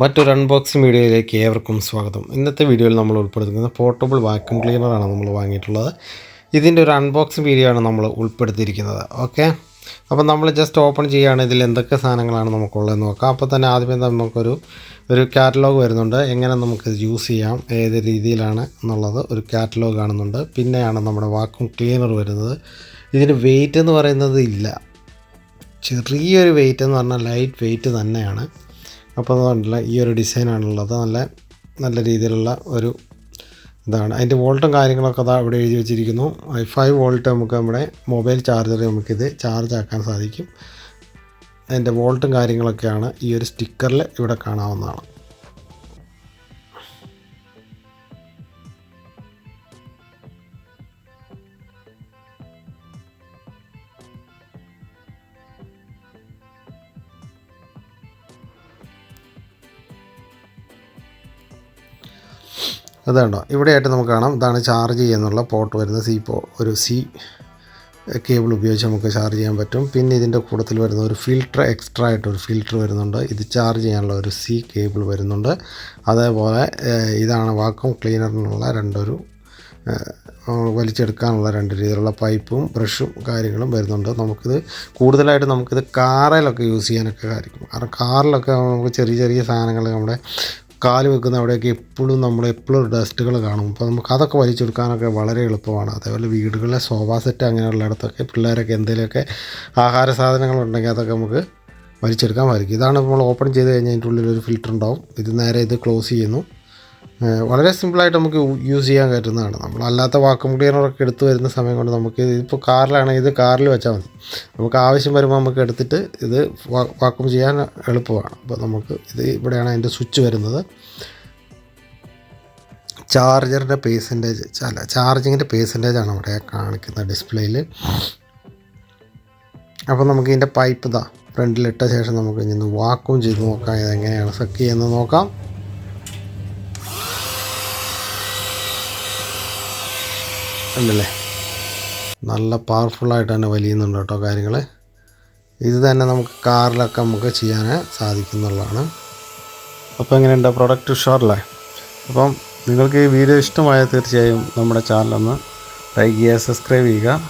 മറ്റൊരു അൺബോക്സിംഗ് വീഡിയോയിലേക്ക് ഏവർക്കും സ്വാഗതം. ഇന്നത്തെ വീഡിയോയിൽ നമ്മൾ ഉൾപ്പെടുത്തുന്നത് പോർട്ടബിൾ വാക്യൂം ക്ലീനറാണ് നമ്മൾ വാങ്ങിയിട്ടുള്ളത്. ഇതിന്റെ ഒരു അൺബോക്സിംഗ് വീഡിയോ ആണ് നമ്മൾ ഉൾപ്പെടുത്തിയിരിക്കുന്നത്. ഓക്കെ അപ്പോൾ നമ്മൾ ജസ്റ്റ് ഓപ്പൺ ചെയ്യുകയാണ്. ഇതിൽ എന്തൊക്കെ സാധനങ്ങളാണ് നമുക്കുള്ളതെന്ന് നോക്കാം. അപ്പോൾ തന്നെ ആദ്യമേ നമുക്കൊരു ഒരു കാറ്റലോഗ് വരുന്നുണ്ട്. എങ്ങനെ നമുക്ക് യൂസ് ചെയ്യാം ഏത് രീതിയിലാണ് എന്നുള്ളത് ഒരു കാറ്റലോഗ് കാണുന്നുണ്ട്. പിന്നെയാണ് നമ്മുടെ വാക്യൂം ക്ലീനർ വരുന്നത്. ഇതിന് വെയിറ്റ് എന്ന് പറയുന്നത് ഇല്ല. ചെറിയൊരു വെയിറ്റ് എന്ന് പറഞ്ഞാൽ ലൈറ്റ് വെയിറ്റ് തന്നെയാണ്. അപ്പോൾ കണ്ടില്ല. ഈ ഒരു ഡിസൈനാണുള്ളത് നല്ല നല്ല രീതിയിലുള്ള ഒരു ഇതാണ്. അതിന്റെ വോൾട്ടും കാര്യങ്ങളൊക്കെ അതാ ഇവിടെ എഴുതി വെച്ചിരിക്കുന്നു. ഐ ഫൈവ് വോൾട്ട് നമുക്ക് നമ്മുടെ മൊബൈൽ ചാർജർ നമുക്കിത് ചാർജ് ആക്കാൻ സാധിക്കും. അതിന്റെ വോൾട്ടും കാര്യങ്ങളൊക്കെയാണ് ഈ ഒരു സ്റ്റിക്കറിൽ ഇവിടെ കാണാവുന്നതാണ്. അതുണ്ടോ ഇവിടെയായിട്ട് നമുക്ക് കാണാം. ഇതാണ് ചാർജ് ചെയ്യാനുള്ള പോർട്ട് വരുന്ന സി പോ ഒരു സി കേബിൾ ഉപയോഗിച്ച് നമുക്ക് ചാർജ് ചെയ്യാൻ പറ്റും. പിന്നെ ഇതിന്റെ കൂട്ടത്തിൽ വരുന്ന ഒരു ഫിൽട്ടർ എക്സ്ട്രാ ആയിട്ട് ഒരു ഫിൽറ്റർ വരുന്നുണ്ട്. ഇത് ചാർജ് ചെയ്യാനുള്ള ഒരു സി കേബിൾ വരുന്നുണ്ട്. അതേപോലെ ഇതാണ് വാക്വം ക്ലീനറിനുള്ള രണ്ടൊരു വലിച്ചെടുക്കാനുള്ള രണ്ട് രീതിയിലുള്ള പൈപ്പും ബ്രഷും കാര്യങ്ങളും വരുന്നുണ്ട്. നമുക്കിത് കൂടുതലായിട്ട് നമുക്കിത് കാറിലൊക്കെ യൂസ് ചെയ്യാനൊക്കെ കാര്യം കാരണം കാറിലൊക്കെ നമുക്ക് ചെറിയ ചെറിയ സാധനങ്ങൾ നമ്മുടെ കാൽ വെക്കുന്ന അവിടെയൊക്കെ എപ്പോഴും നമ്മൾ എപ്പോഴും ഡസ്റ്റുകൾ കാണും. അപ്പോൾ നമുക്ക് അതൊക്കെ വലിച്ചെടുക്കാനൊക്കെ വളരെ എളുപ്പമാണ്. അതേപോലെ വീടുകളിലെ സോഫ സെറ്റ് അങ്ങനെയുള്ളിടത്തൊക്കെ പിള്ളേരൊക്കെ എന്തെങ്കിലുമൊക്കെ ആഹാര സാധനങ്ങളുണ്ടെങ്കിൽ അതൊക്കെ നമുക്ക് വലിച്ചെടുക്കാൻ സാധിക്കും. ഇതാണ് നമ്മൾ ഓപ്പൺ ചെയ്ത് കഴിഞ്ഞാൽ അതിന്റെ ഉള്ളിൽ ഒരു ഫിൽറ്റർ ഉണ്ടാവും. ഇത് നേരെ ഇത് ക്ലോസ് ചെയ്യുന്നു. വളരെ സിമ്പിളായിട്ട് നമുക്ക് യൂസ് ചെയ്യാൻ പറ്റുന്നതാണ്. നമ്മൾ അല്ലാത്ത വാക്വം ക്ലീനറൊക്കെ എടുത്ത് വരുന്ന സമയം കൊണ്ട് നമുക്ക് ഇപ്പോൾ കാറിലാണെങ്കിൽ ഇത് കാറിൽ വെച്ചാൽ മതി. നമുക്ക് ആവശ്യം വരുമ്പോൾ നമുക്ക് എടുത്തിട്ട് ഇത് വാക്കും ചെയ്യാൻ എളുപ്പമാണ്. അപ്പോൾ നമുക്ക് ഇത് ഇവിടെയാണ് അതിന്റെ സ്വിച്ച് വരുന്നത്. ചാർജറിന്റെ പേഴ്സന്റേജ് അല്ല ചാർജിങ്ങിന്റെ ആണ് അവിടെ കാണിക്കുന്ന ഡിസ്പ്ലേയിൽ അപ്പോൾ നമുക്ക് ഇതിന്റെ പൈപ്പ് ഇതാ ഫ്രണ്ടിലിട്ട ശേഷം നമുക്ക് ഇനി വാക്കും ചെയ്ത് നോക്കാം ഇതെങ്ങനെയാണ് സെക്ക് ചെയ്യുന്നത് നോക്കാം. ഉണ്ടല്ലേ? നല്ല പവർഫുള്ളായിട്ട് തന്നെ വലിയുന്നുണ്ട് കേട്ടോ കാര്യങ്ങൾ ഇത് തന്നെ നമുക്ക് കാറിലൊക്കെ നമുക്ക് ചെയ്യാൻ സാധിക്കുന്നുള്ളതാണ്. അപ്പോൾ എങ്ങനെയുണ്ട്? പ്രൊഡക്റ്റ് ഉഷാറല്ലേ? അപ്പം നിങ്ങൾക്ക് ഈ വീഡിയോ ഇഷ്ടമായാൽ തീർച്ചയായും നമ്മുടെ ചാനലൊന്ന് ലൈക്ക് ചെയ്യുക സബ്സ്ക്രൈബ് ചെയ്യുക.